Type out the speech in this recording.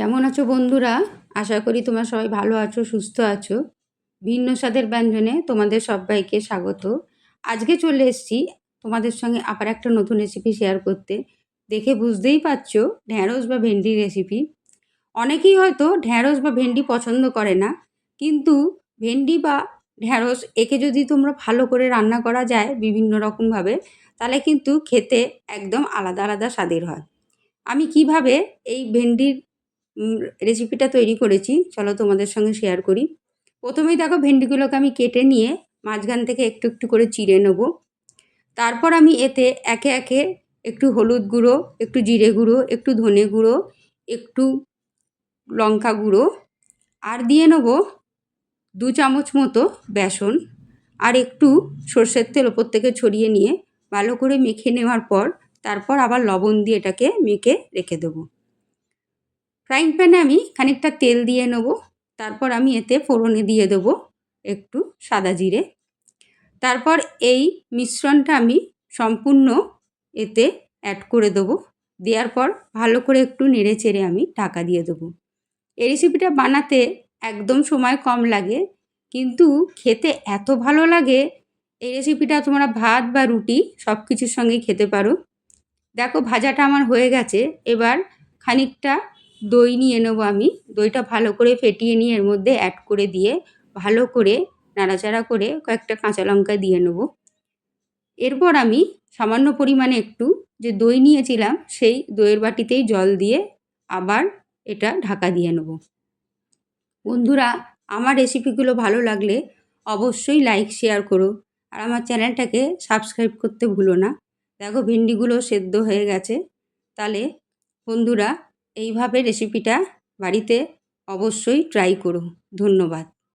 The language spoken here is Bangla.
কেমন আছো বন্ধুরা? আশা করি তোমরা সবাই ভালো আছো, সুস্থ আছো। ভিন্ন স্বাদের ব্যঞ্জনে তোমাদের সবাইকে স্বাগত। আজকে চলে এসেছি তোমাদের সঙ্গে আবার একটা নতুন রেসিপি শেয়ার করতে। দেখে বুঝতেই পারছ ঢ্যাঁড়স বা ভেন্ডির রেসিপি অনেকেই হয়তো ঢ্যাঁড়স বা ভেন্ডি পছন্দ করে না, কিন্তু ভেন্ডি বা ঢ্যাঁড়স একে যদি তোমরা ভালো করে রান্না করা যায় বিভিন্ন রকমভাবে তাহলে কিন্তু খেতে একদম আলাদা আলাদা স্বাদের হয়। আমি কীভাবে এই ভেন্ডির রেসিপিটা তৈরি করেছি। চলো তোমাদের সঙ্গে শেয়ার করি। প্রথমেই দেখো ভেন্ডিগুলোকে আমি কেটে নিয়ে মাঝখান থেকে একটু একটু করে চিড়ে নেব। তারপর আমি এতে একে একে একটু হলুদ গুঁড়ো, একটু জিরে গুঁড়ো, একটু ধনে গুঁড়ো, একটু লঙ্কা গুঁড়ো আর দিয়ে নেব দু চামচ মতো বেসন আর একটু সর্ষের তেল ওপর থেকে ছড়িয়ে নিয়ে ভালো করে মেখে নেওয়ার পর তারপর আবার লবণ দিয়ে এটাকে মেখে রেখে দেবো। ফ্রাইং প্যানে আমি খানিকটা তেল দিয়ে নেব। তারপর আমি এতে ফোড়নে দিয়ে দেব একটু সাদা জিরে। তারপর এই মিশ্রণটা আমি সম্পূর্ণ এতে অ্যাড করে দেবো। দেওয়ার পর ভালো করে একটু নেড়ে চেড়ে আমি ঢাকা দিয়ে দেবো। এই রেসিপিটা বানাতে একদম সময় কম লাগে, কিন্তু খেতে এত ভালো লাগে। এই রেসিপিটা তোমরা ভাত বা রুটি সব কিছুর সঙ্গে খেতে পারো। দেখো ভাজাটা আমার হয়ে গেছে। এবার খানিকটা দই নিয়ে নেব আমি। দইটা ভালো করে ফেটিয়ে নিয়ে এর মধ্যে অ্যাড করে দিয়ে ভালো করে নাড়াচাড়া করে কয়েকটা কাঁচা লঙ্কা দিয়ে নেব। এরপর আমি সামান্য পরিমাণে একটু যে দই নিয়েছিলাম, সেই দইয়ের বাটিতেই জল দিয়ে আবার এটা ঢাকা দিয়ে নেব। বন্ধুরা, আমার রেসিপিগুলো ভালো লাগলে অবশ্যই লাইক শেয়ার করো। আর আমার চ্যানেলটাকে সাবস্ক্রাইব করতে ভুলো না। দেখো, ভিন্ডিগুলো সেদ্ধ হয়ে গেছে। তাহলে বন্ধুরা এইভাবে রেসিপিটা বাড়িতে অবশ্যই ট্রাই করুন ধন্যবাদ।